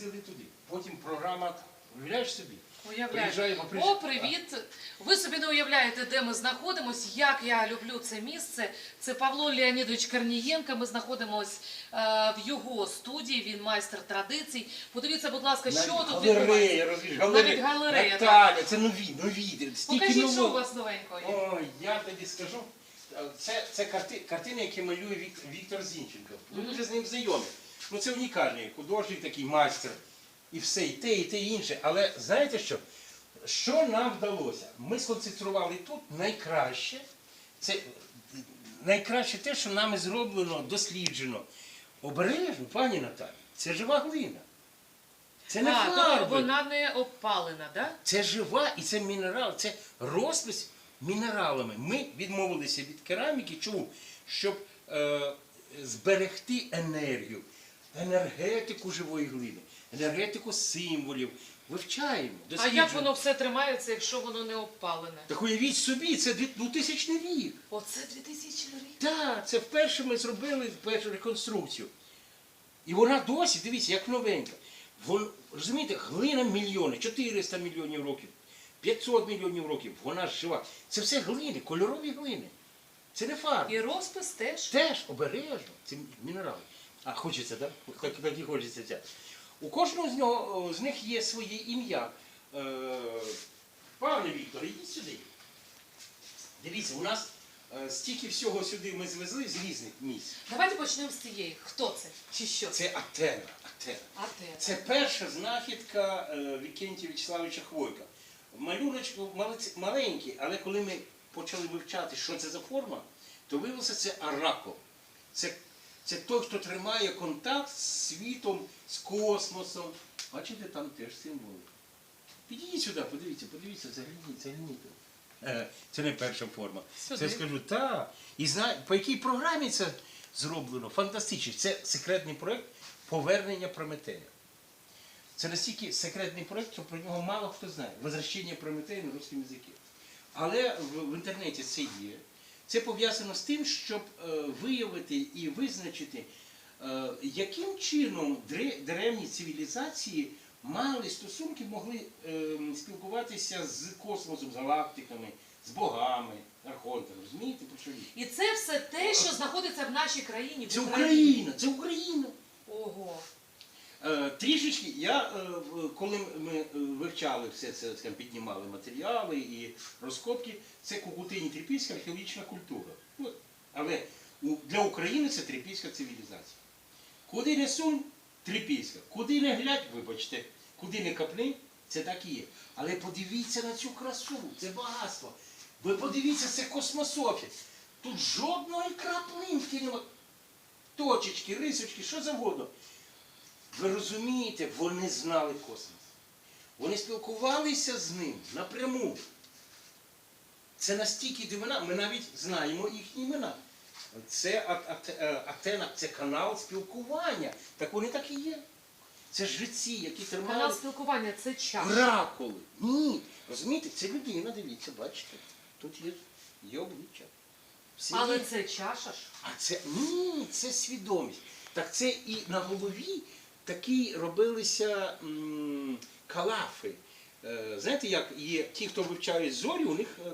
їздили туди. Потім програма, уявляєш собі? Уявляю. Приїжджаємо, О, приїжджаємо. привіт! Ви собі не уявляєте, де ми знаходимося, як я люблю це місце. Це Павло Леонідович Корнієнко. Ми знаходимося е, в його студії. Він майстер традицій. Подивіться, будь ласка, що тут відбувається. галерея, розумієш, галерея. Навіть галерея, Наталя, це нові, нові. Стільки Покажіть, що у нового. вас новенького є. Ой, я тобі скажу. Це, це карти, картини, які малює Вік, Віктор Зінченко. Ви дуже з ним знайомі. Ну це унікальний художник, такий майстер. І все, і те, і те, і інше. Але знаєте що? Що нам вдалося? Ми сконцентрували тут найкраще. Це найкраще те, що нами зроблено, досліджено. Обережно, пані Наталі, це жива глина. Це не А, тобто фарби. вона не обпалена, да? Це жива і це мінерал, це розпис мінералами. Ми відмовилися від кераміки. Чому? Щоб е, зберегти енергію, енергетику живої глини, енергетику символів. Вивчаємо, А як воно все тримається, якщо воно не обпалене? Так уявіть собі, це 2000 рік. Оце 2000 рік. Так, це вперше ми зробили першу реконструкцію. І вона досі, дивіться, як новенька. Вон, розумієте, глина мільйони, 400 мільйонів років, 500 мільйонів років, вона жива. Це все глини, кольорові глини. Це не фарби. І розпис теж. Теж обережно, це мінерали. А хочеться, так? Так, так і хочеться взяти. У кожного з, нього, з них є своє ім'я. Е, пане Вікторе, йдіть сюди. Дивіться, у нас е, стільки всього сюди ми звезли з різних місць. Давайте почнемо з цієї. Хто це? Чи що це? Це Атена. Атена. Це перша знахідка е, Вікентія Вячеславовича Хвойка. Малюночок малець- маленький, але коли ми почали вивчати, що це за форма, то виявилося це аракол. Це, це той, хто тримає контакт з світом, з космосом. Бачите, там теж символи. Підійдіть сюди, подивіться, подивіться, загляніть, загляніть. Е, Це не перша форма. Сюди. Це скажу, так. І зна... по якій програмі це зроблено? Фантастично. Це секретний проєкт повернення Прометея. Це настільки секретний проєкт, що про нього мало хто знає. Возвращення Прометея на русскому язикі. Але в, в інтернеті це є. Це пов'язано з тим, щоб е, виявити і визначити, е, яким чином древні цивілізації мали стосунки, могли е, спілкуватися з космосом, з галактиками, з богами, архонтами. Розумієте, про що? І це все те, що знаходиться в нашій країні. Це Україна, це Україна. Ого. Е, Трішечки я, е, коли ми е, вивчали все це, скажімо, піднімали матеріали і розкопки, це Кукутині трипільська археологічна культура. Але для України це трипільська цивілізація. Куди не сунь, трипільська. Куди не глядь, вибачте, куди не капни, це так і є. Але подивіться на цю красу, це багатство. Ви подивіться, це космософія. Тут жодної краплинки немає. Точечки, рисочки, що завгодно. Ви розумієте, вони знали космос. Вони спілкувалися з ним напряму. Це настільки дивина, ми навіть знаємо їхні імена. Це е, Атена, це канал спілкування. Так вони так і є. Це жреці, які Канал спілкування це час. оракули. Ні. Розумієте, це людина, дивіться, бачите. Тут є, є обличчя. Всі Але є. це чаша ж. А це ні, це свідомість. Так це і на голові такі робилися калафи. Е, знаєте, як є ті, хто вивчають зорі, у них е,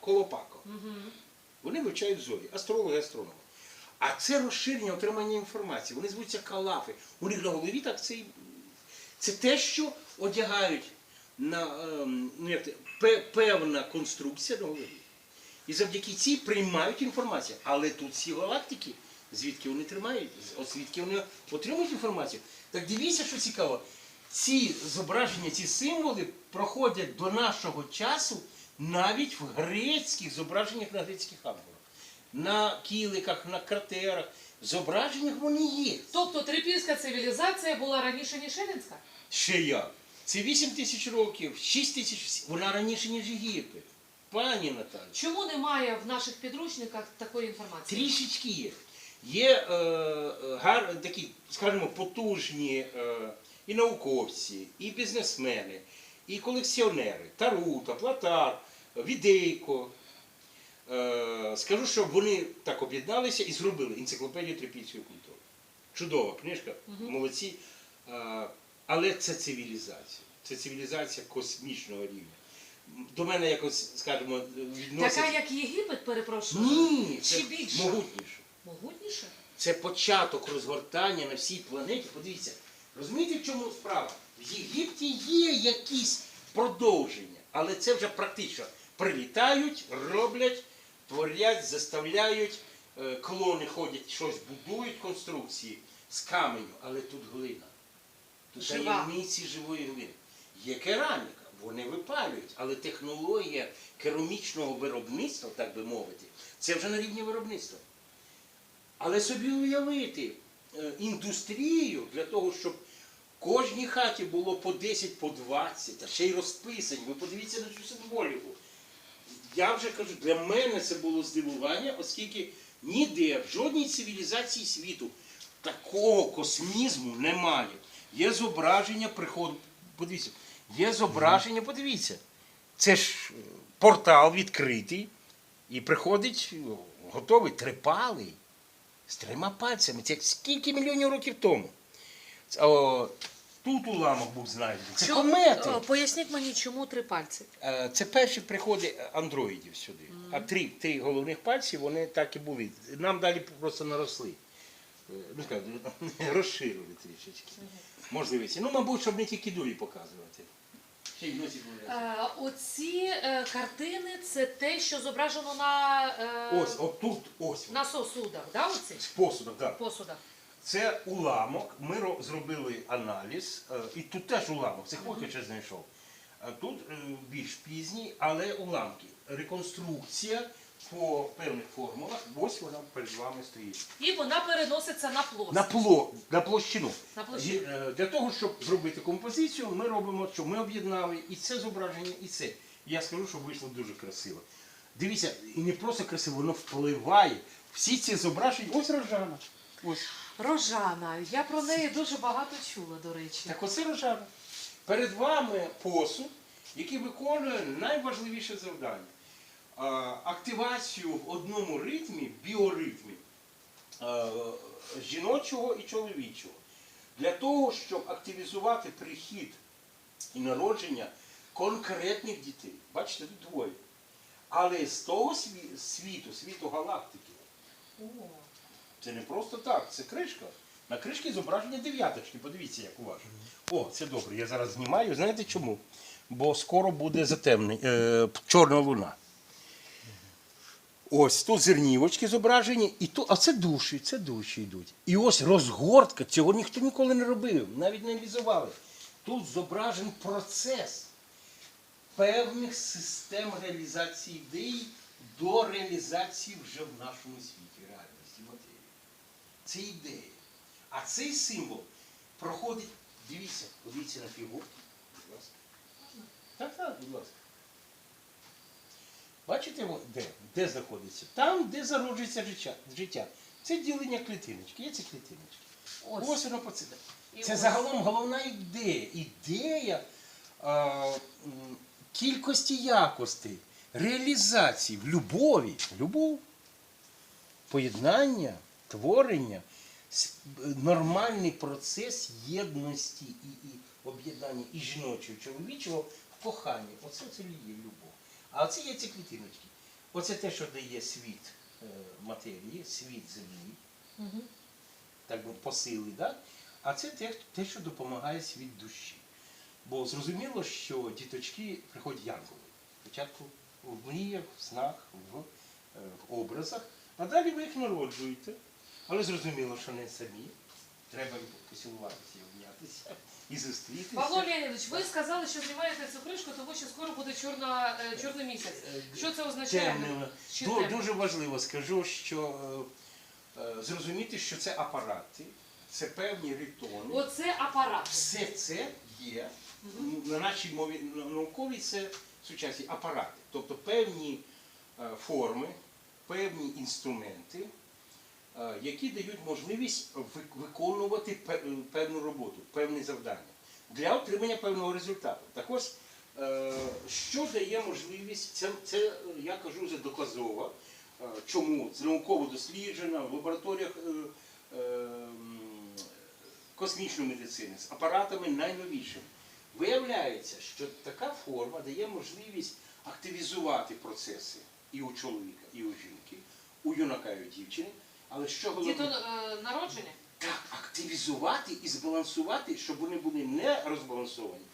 колопако. Вони вивчають зорі, астрологи, астрономи. А це розширення отримання інформації. Вони звуться калафи. У них на голові так це, і- це те, що одягають на ем, ну, як те, певна конструкція на голові. І завдяки цій приймають інформацію. Але тут всі галактики, звідки вони тримають, звідки вони отримують інформацію. Так дивіться, що цікаво. Ці зображення, ці символи проходять до нашого часу навіть в грецьких зображеннях на грецьких амфорах. На кіликах, на кратерах. Зображеннях вони є. Тобто трипільська цивілізація була раніше, ніж Елінська? Ще як? Це 8 тисяч років, 6 тисяч, вона раніше, ніж Єгипет. Пані Наталі. Чому немає в наших підручниках такої інформації? Трішечки є. Є е, е, гар, такі, скажімо, потужні е, і науковці, і бізнесмени, і колекціонери, Тарута, Платар, Відейко. Е, скажу, що вони так об'єдналися і зробили енциклопедію трипільської культури. Чудова книжка, молодці. Е, Але це цивілізація. Це цивілізація космічного рівня. До мене якось, скажімо, відноситься. Така, як Єгипет, перепрошую. Ні, це більше? могутніше. Могутніше? Це початок розгортання на всій планеті. Подивіться, розумієте, в чому справа? В Єгипті є якісь продовження, але це вже практично. Прилітають, роблять, творять, заставляють, е, колони ходять, щось будують конструкції з каменю, але тут глина. Тут таємниці живої глини. Є кераміка, вони випалюють, але технологія керамічного виробництва, так би мовити, це вже на рівні виробництва. Але собі уявити е, індустрію для того, щоб кожній хаті було по 10, по 20, а ще й розписані. Ви подивіться на цю символіку. Я вже кажу, для мене це було здивування, оскільки ніде, в жодній цивілізації світу такого космізму немає. Є зображення приходу. Подивіться, є зображення, подивіться. Це ж е, портал відкритий, і приходить готовий, трипалий, з трьома пальцями. Це скільки мільйонів років тому. О, тут уламок був знайдений. Це Чому- комети. Поясніть мені, чому три пальці? Е, Це перші приходи андроїдів сюди. А три, три головних пальці вони так і були. Нам далі просто наросли. Е, Ну, скажу, розширили трішечки. Можливості. Ну, мабуть, щоб не тільки дулі показувати. Е, оці е, картини це те, що зображено на, е, Ось, отут, ось. на сосудах, да, оці? З посудом, так. посудах. Це уламок. Ми ро- зробили аналіз. е, І тут теж уламок. Це Хойкача знайшов. А тут е, більш пізній, але уламки. Реконструкція по певних формулах. Ось вона перед вами стоїть. І вона переноситься на плоскость. На, пло, на площину. На площину. І, е, Для того, щоб зробити композицію, ми робимо, що ми об'єднали і це зображення, і це. Я скажу, що вийшло дуже красиво. Дивіться, і не просто красиво, воно впливає. Всі ці зображення, ось рожана. Ось. Рожана. Я про неї дуже багато чула, до речі. Так оце рожана. Перед вами посуд, який виконує найважливіше завдання. Активацію в одному ритмі, біоритмі жіночого і чоловічого. Для того, щоб активізувати прихід і народження конкретних дітей. Бачите, тут двоє. Але з того світу, світу галактики, це не просто так, це кришка. На кришці зображення дев'яточки. Подивіться, як уважно. О, це добре. Я зараз знімаю. Знаєте чому? Бо скоро буде затемний, е, чорна луна. Ось тут зернівочки зображені, і тут, а це душі, це душі йдуть. І ось розгортка, цього ніхто ніколи не робив, навіть не аналізували. Тут зображений процес певних систем реалізації ідеї до реалізації вже в нашому світі, реальності матерії. Це ідея. А цей символ проходить, дивіться, подивіться на фігурку. Будь ласка. Так, так, будь ласка. Бачите, де? Де знаходиться? Там, де зароджується життя. Це ділення клітиночки. Є ці клітиночки. ось. Ось воно поце- Це ось. загалом головна ідея. Ідея а, кількості якостей, реалізації в любові. Любов, поєднання, творення, нормальний процес єдності і, і об'єднання і жіночого, і чоловічого в коханні. Оце це є любов. А оце є ці клітиночки. Оце те, що дає світ е, матерії, світ землі Мгм. так би посили, да? а це те, те, що допомагає світ душі. Бо зрозуміло, що діточки приходять янголи. Спочатку в мріях, в снах, в, е, в образах, а далі ви їх народжуєте. Але зрозуміло, що не самі. Треба і поцілуватися, і обнятися, і зустрітися. Павло Леонідович, ви сказали, що знімаєте цю кришку, тому що скоро буде чорна, е, чорний місяць. Що це означає? Чи Ду-? Дуже важливо скажу, що е, е, зрозуміти, що це апарати, це певні ритони. Оце апарат. Все це є на нашій мові на- науковій це сучасні апарати, тобто певні е, форми, певні інструменти, е, які дають можливість виконувати е, певну роботу, певне завдання для отримання певного результату. Так ось, е, що дає можливість, це, це е, я кажу вже доказово, е, чому це науково досліджено в лабораторіях. е, е, м, космічну медицину з апаратами найновішими. Виявляється, що така форма дає можливість активізувати процеси і у чоловіка, і у жінки, у юнака, і у дівчини. Але що головне? Діто е, народження? так активізувати і збалансувати, щоб вони були не розбалансовані,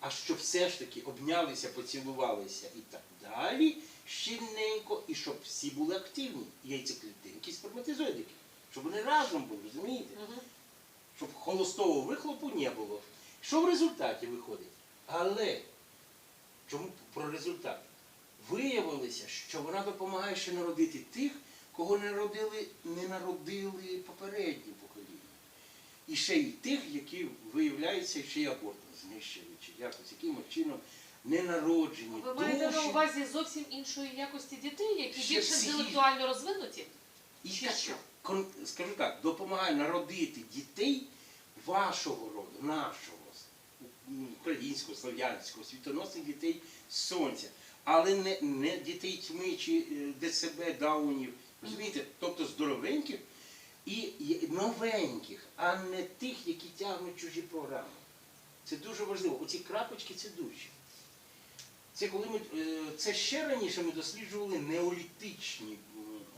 а щоб все ж таки обнялися, поцілувалися і так далі, щільненько, і щоб всі були активні. Яйцеклітинки, і сперматозоїдики. Щоб вони разом були, розумієте? Щоб холостого вихлопу не було. Що в результаті виходить? Але чому про результат? Виявилося, що вона допомагає ще народити тих, кого не народили, не народили попередні покоління. І ще й тих, які виявляються ще й абортом знищили, чи якось якимось чином ненароджені. Ви маєте на увазі зовсім іншої якості дітей, які Ще більш психі- інтелектуально розвинуті? І Чи що? кон- скажу так, допомагає народити дітей вашого роду, нашого, українського, слов'янського, світоносних дітей сонця, але не, не дітей тьми чи е, ДЦБ, даунів, розумієте? Тобто здоровеньких і новеньких, а не тих, які тягнуть чужі програми. Це дуже важливо. Оці крапочки це душі. Це коли ми е, це ще раніше ми досліджували неолітичні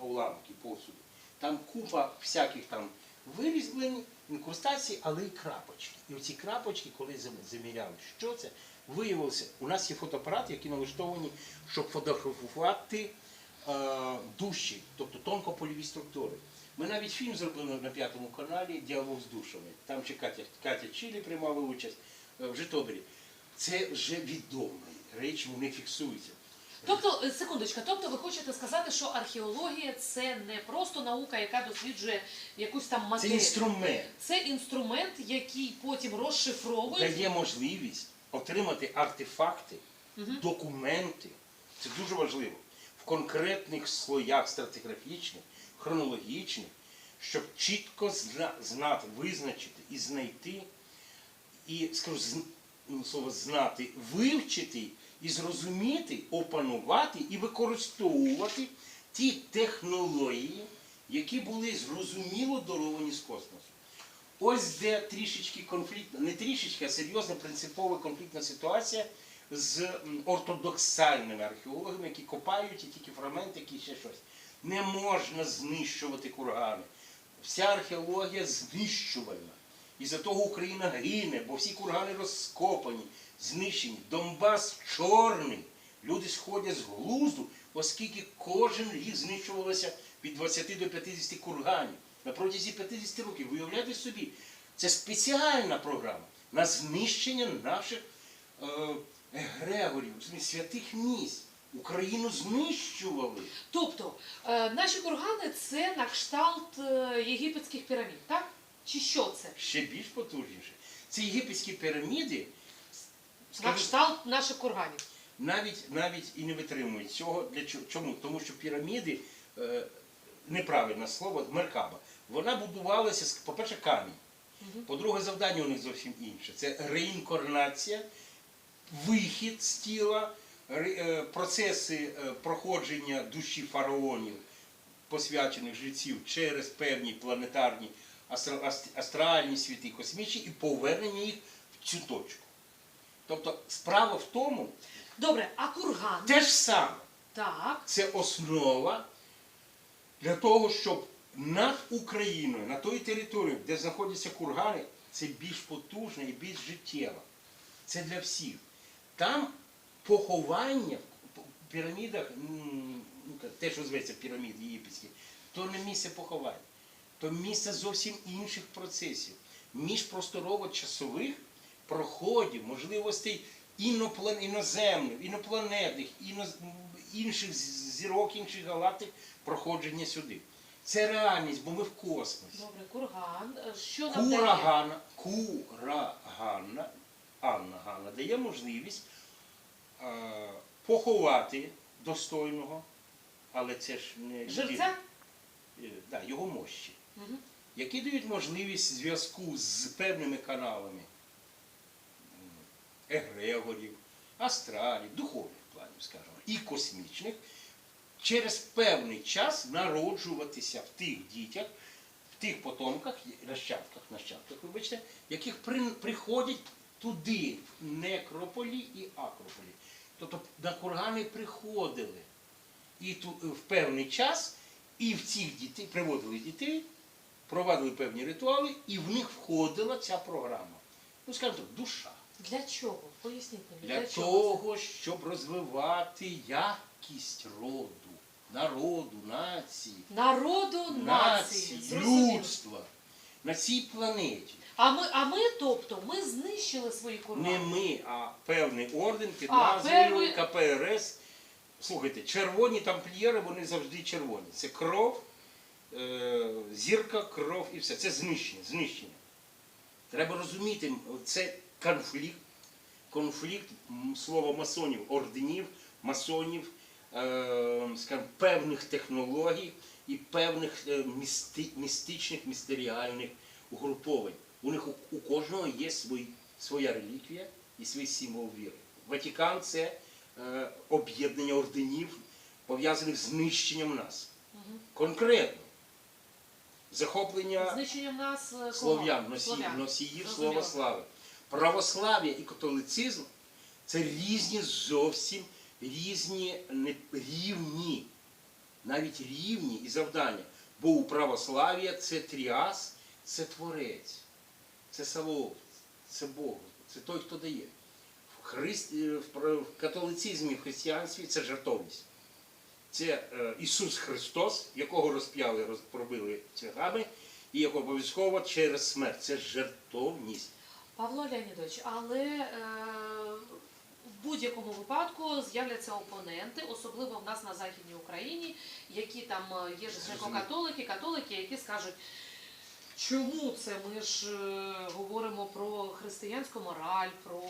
уламки посуду. Там купа всяких там вирізблень, інкрустацій, але й крапочки. І оці крапочки, коли заміряли, що це, виявилося, у нас є фотоапарати, які налаштовані, щоб фотографувати душі, тобто тонкопольові структури. Ми навіть фільм зробили на п'ятому каналі Діалог з душами. Там ще Катя, Катя Чилі приймала участь е, в Житомирі. Це вже відомі речі, вони фіксуються. Тобто, е, секундочка, тобто ви хочете сказати, що археологія це не просто наука, яка досліджує якусь там Це інструмент. Це інструмент, який потім розшифровують. дає можливість отримати артефакти, документи. Це дуже важливо. Конкретних слоях стратиграфічних, хронологічних, щоб чітко зна- знати, визначити і знайти, і скажу ну, слово знати, вивчити і зрозуміти, опанувати і використовувати ті технології, які були зрозуміло даровані з космосу. Ось де трішечки конфліктна, не трішечки, а серйозна принципова конфліктна ситуація з ортодоксальними археологами, які копають тільки фрагменти, які ще щось. Не можна знищувати кургани. Вся археологія знищувальна. І за того Україна гине, бо всі кургани розкопані, знищені. Донбас чорний. Люди сходять з глузду, оскільки кожен рік знищувалося від 20 до 50 курганів. На протязі 50 років, виявляйте собі, це спеціальна програма на знищення наших е, егрегорів, святих місць. Україну знищували. Тобто, е, наші кургани це на кшталт е, єгипетських пірамід, так? Чи що це? Ще більш потужніше. Ці єгипетські піраміди На кшталт наших курганів. навіть, навіть і не витримують цього. Для? Чому? Тому що піраміди, е, неправильне слово, меркаба, вона будувалася, по-перше, камінь. По-друге, завдання у них зовсім інше. Це реінкарнація, вихід з тіла, е, процеси е, проходження душі фараонів, посвячених жреців через певні планетарні астральні світи, космічні, і повернення їх в цю точку. Тобто справа в тому, Добре, а курган? те ж саме. Так. Це основа для того, щоб над Україною, на той території, де знаходяться кургани, це більш потужна і більш життєва. Це для всіх. Там поховання в пірамідах, ну, те, що зветься піраміди єгипетські, то не місце поховань, то місце зовсім інших процесів, міжпросторово-часових проходів, можливостей іноземних, інопланетних, іноз... інших зірок, інших галактик проходження сюди. Це реальність, бо ми в космосі. Добре, курган. Е, Що нам дає? Курагана, Кураганна, Анна Ганна дає можливість е, поховати достойного, але це ж не Живця? Е, да, його мощі, які дають можливість зв'язку з певними каналами. Егрегорів, астралів, духовних планів, скажімо, і космічних, через певний час народжуватися в тих дітях, в тих потомках, нащадках, нащадках, вибачте, яких при, приходять туди, в некрополі і акрополі. Тобто на кургани приходили і ту, в певний час, і в цих дітей приводили дітей, провадили певні ритуали, і в них входила ця програма. Ну, скажімо так, душа. Для чого? Поясніть мені, Для для чого? того, щоб розвивати якість роду, народу, нації, Народу, нації. нації, людства на цій планеті. А ми, а ми, тобто, ми знищили свої кургани. Не ми, а певний орден під А, назвою певний- КПРС. Слухайте, червоні тамплієри, вони завжди червоні. Це кров, е, зірка, кров і все. Це знищення, знищення. Треба розуміти, це конфлікт, конфлікт м, слово масонів, орденів, масонів, скажімо, певних технологій і певних е, місти, містичних, містеріальних угруповань. У них у, кожного є свій, своя реліквія і свій символ віри. Ватикан це е, об'єднання орденів, пов'язаних з знищенням нас. Конкретно. Захоплення Знищенням нас е, слов'ян, носі, Слов'ян. носіїв слова слави. Православ'я і католицизм це різні зовсім різні рівні, навіть рівні і завдання. Бо у православ'я це тріас, це творець, це Савов, це Бог, це той, хто дає. В, христ... е, в католицизмі, в християнстві це жертовність. Це е, Ісус Христос, якого розп'яли, роз- пробили цвяхами, і якого обов'язково через смерть. Це жертовність. Павло Леонідович, але е, будь-якому випадку з'являться опоненти, особливо в нас на Західній Україні, які там е, є ж греко-католики, католики, які скажуть, чому це ми ж е, говоримо про християнську мораль, про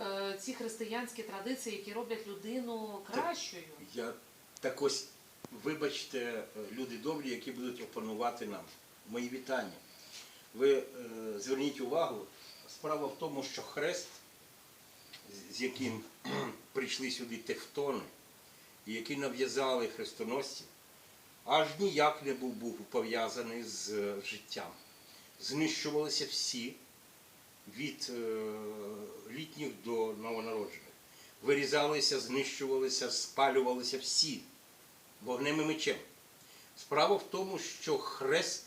е, ці християнські традиції, які роблять людину кращою. Я так ось, вибачте, люди добрі, які будуть опанувати нам. Мої вітання. Ви е, зверніть увагу, справа в тому, що хрест, з- яким прийшли сюди тефтони, і який нав'язали хрестоносці, аж ніяк не був, був пов'язаний з е, життям. Знищувалися всі від е, літніх до новонароджених. Вирізалися, знищувалися, спалювалися всі вогнем і мечем. Справа в тому, що хрест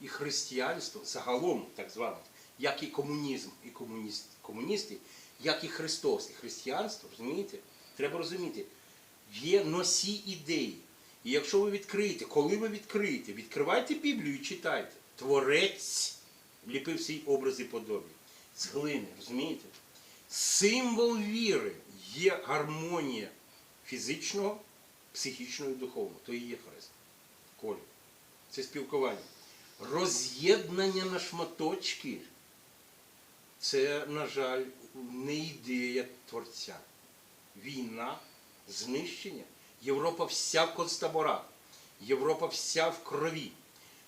і християнство загалом, так зване, як і комунізм, і комуніст, комуністи, як і Христос, і християнство, розумієте? Треба розуміти, є носі ідеї. І якщо ви відкриєте, коли ви відкриєте, відкривайте Біблію і читайте. Творець ліпив свій образ і подобі. З глини, розумієте? Символ віри є гармонія фізичного, психічного і духовного. То і є хрест. Колі. Це спілкування. Роз'єднання на шматочки це, на жаль, не ідея творця. Війна, знищення. Європа вся в концтаборах. Європа вся в крові.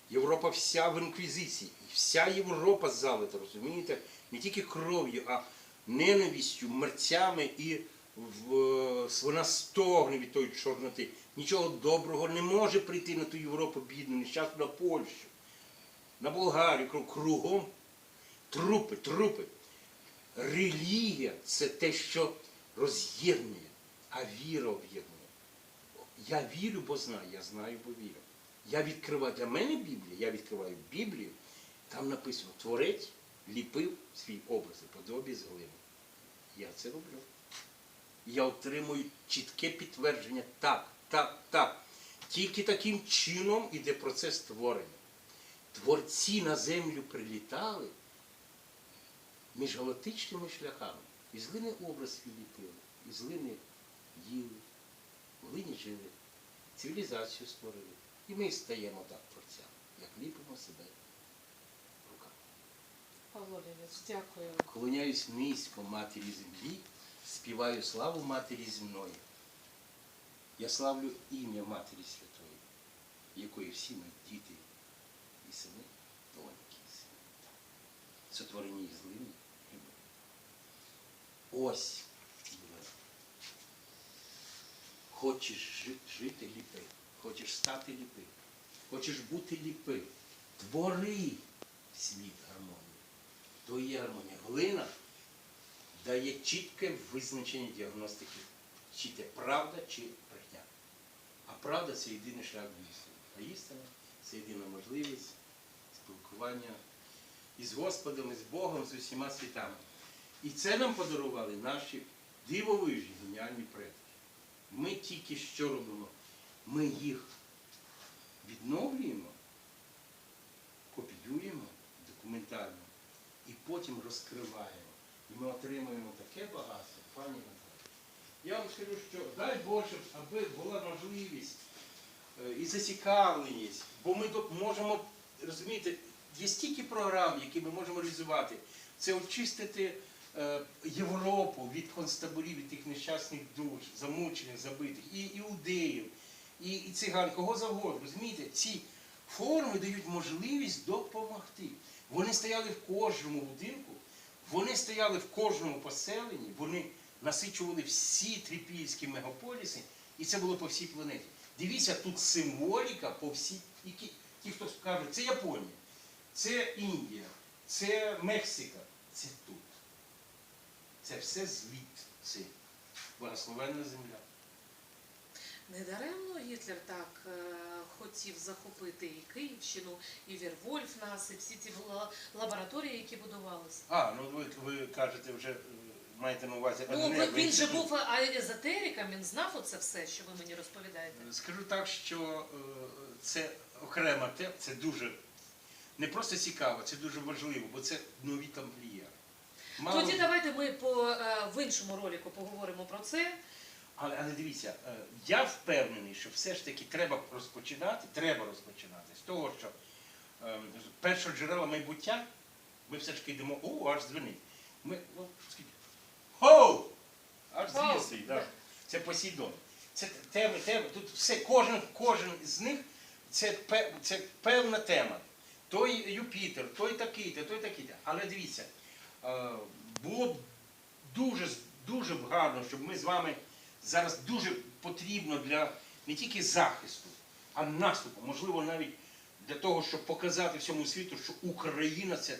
Європа вся в інквізиції. Вся Європа залита, розумієте? Не тільки кров'ю, а ненавістю, мерцями і вона стогне від тої чорноти. Нічого доброго не може прийти на ту Європу бідну, нещасну на Польщу, на Болгарію, кругом трупи, трупи. Релігія це те, що роз'єднує, а віра об'єднує. Я вірю, бо знаю, я знаю, бо вірю. Я відкриваю для мене Біблію, я відкриваю Біблію, там написано, творець ліпив свій образ і подобі з глини. Я це роблю. Я отримую чітке підтвердження так, так, так. Тільки таким чином іде процес створення. Творці на землю прилітали між галактичними шляхами. Із глини образ свій ліпили, із глини їли, глині жили, цивілізацію створили. І ми стаємо так творцями, як ліпимо себе руками. Павло Леонідович, дякую. Клоняюсь низько матері землі, співаю славу матері земної. Я славлю ім'я Матері Святої, якої всі ми діти і сини, доньки і сини. Сотворені і ми. Ось. Хочеш жити ліпи, хочеш стати ліпи, хочеш бути ліпи, твори світ гармонії. То є гармонія. Глина дає чітке визначення діагностики, чи це правда, чи брехня. А правда це єдиний шлях до істини. А істина це єдина можливість спілкування із Господом, із Богом, з усіма світами. І це нам подарували наші дивовижні геніальні предки. Ми тільки що робимо? Ми їх відновлюємо, копіюємо документально і потім розкриваємо. І ми отримуємо таке багатство, пані Наталі. Я вам скажу, що дай Боже, аби була можливість е, і зацікавленість, бо ми можемо, розумієте, є стільки програм, які ми можемо реалізувати. Це очистити Європу від концтаборів, від тих нещасних душ, замучених, забитих, і іудеїв, і, і циган, кого завгодно. Розумієте, ці форми дають можливість допомогти. Вони стояли в кожному будинку, вони стояли в кожному поселенні, вони насичували всі трипільські мегаполіси, і це було по всій планеті. Дивіться, тут символіка по всій. І ті, хто скаже, це Японія, це Індія, це Мексика, це тут. Це все звідси. Благословенна земля. Недаремно Гітлер так е, хотів захопити і Київщину, і Вірвольф нас, і всі ці лабораторії, які будувалися. А, ну ви, ви кажете, вже е, маєте на увазі Ну, ви- він же інститут. був а, езотериком, він знав оце все, що ви мені розповідаєте. Скажу так, що е, це окрема тема, це дуже не просто цікаво, це дуже важливо, бо це нові тамплієри. Мало- Тоді давайте ми по, е, в іншому ролику поговоримо про це. Але, але дивіться, е, я впевнений, що все ж таки треба розпочинати, треба розпочинати з того, що е, першого джерела майбуття ми все ж таки йдемо, о, аж дзвонить. Ми, ну, скільки? Хоу! Аж Хоу, звідси, да. Це Посейдон. Це теми, теми. Тут все, кожен, кожен з них це, пе- це певна тема. Той Юпітер, той такий-то, той такий-то. Але дивіться, було б дуже, дуже гарно, щоб ми з вами зараз дуже потрібно для не тільки захисту, а наступу, можливо, навіть для того, щоб показати всьому світу, що Україна це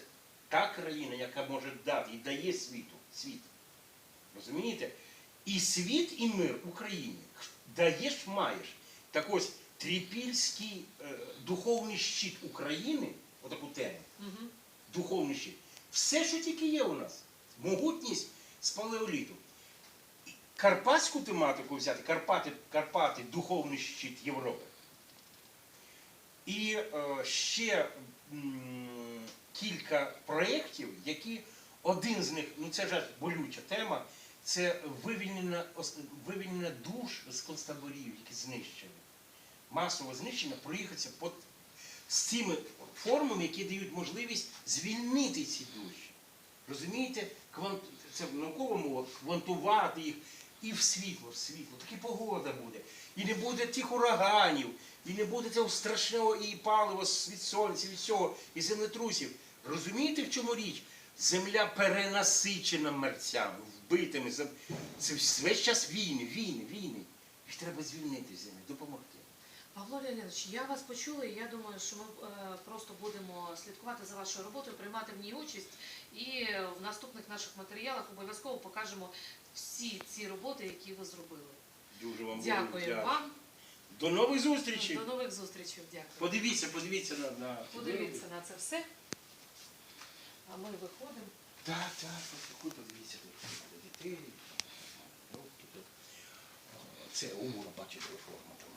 та країна, яка може дати і дає світу світ. Розумієте? І світ, і мир Україні. Даєш, маєш. Так ось трипільський е, духовний щит України, отаку тему, Угу. духовний щит. Все, що тільки є у нас. Могутність з палеоліту. Карпатську тематику взяти, Карпати, Карпати духовний щит Європи. І е, ще м, кілька проєктів, які один з них, ну це ж болюча тема, це вивільнення, вивільнення душ з концтаборів, які знищені. Масове знищення проїхатися по з цими формами, які дають можливість звільнити ці душі. Розумієте, Квант... це наукова мова, квантувати їх і в світло, в світло. Такі погода буде. І не буде тих ураганів, і не буде цього страшного і палива від сонця, від всього, і землетрусів. Розумієте, в чому річ? Земля перенасичена мерцями, вбитими. Це весь час війни, війни, війни. Їх треба звільнити з землі, допомогти. Павло Леонідович, я вас почула, і я думаю, що ми е, просто будемо слідкувати за вашою роботою, приймати в ній участь, і в наступних наших матеріалах обов'язково покажемо всі ці роботи, які ви зробили. Дуже вам Дякую вам. До нових зустрічей. До нових зустрічей. Дякую. Подивіться, подивіться на, на Подивіться на це все. А ми виходимо. Так, так, подивіться дітей. Це умора, бачите, форма там.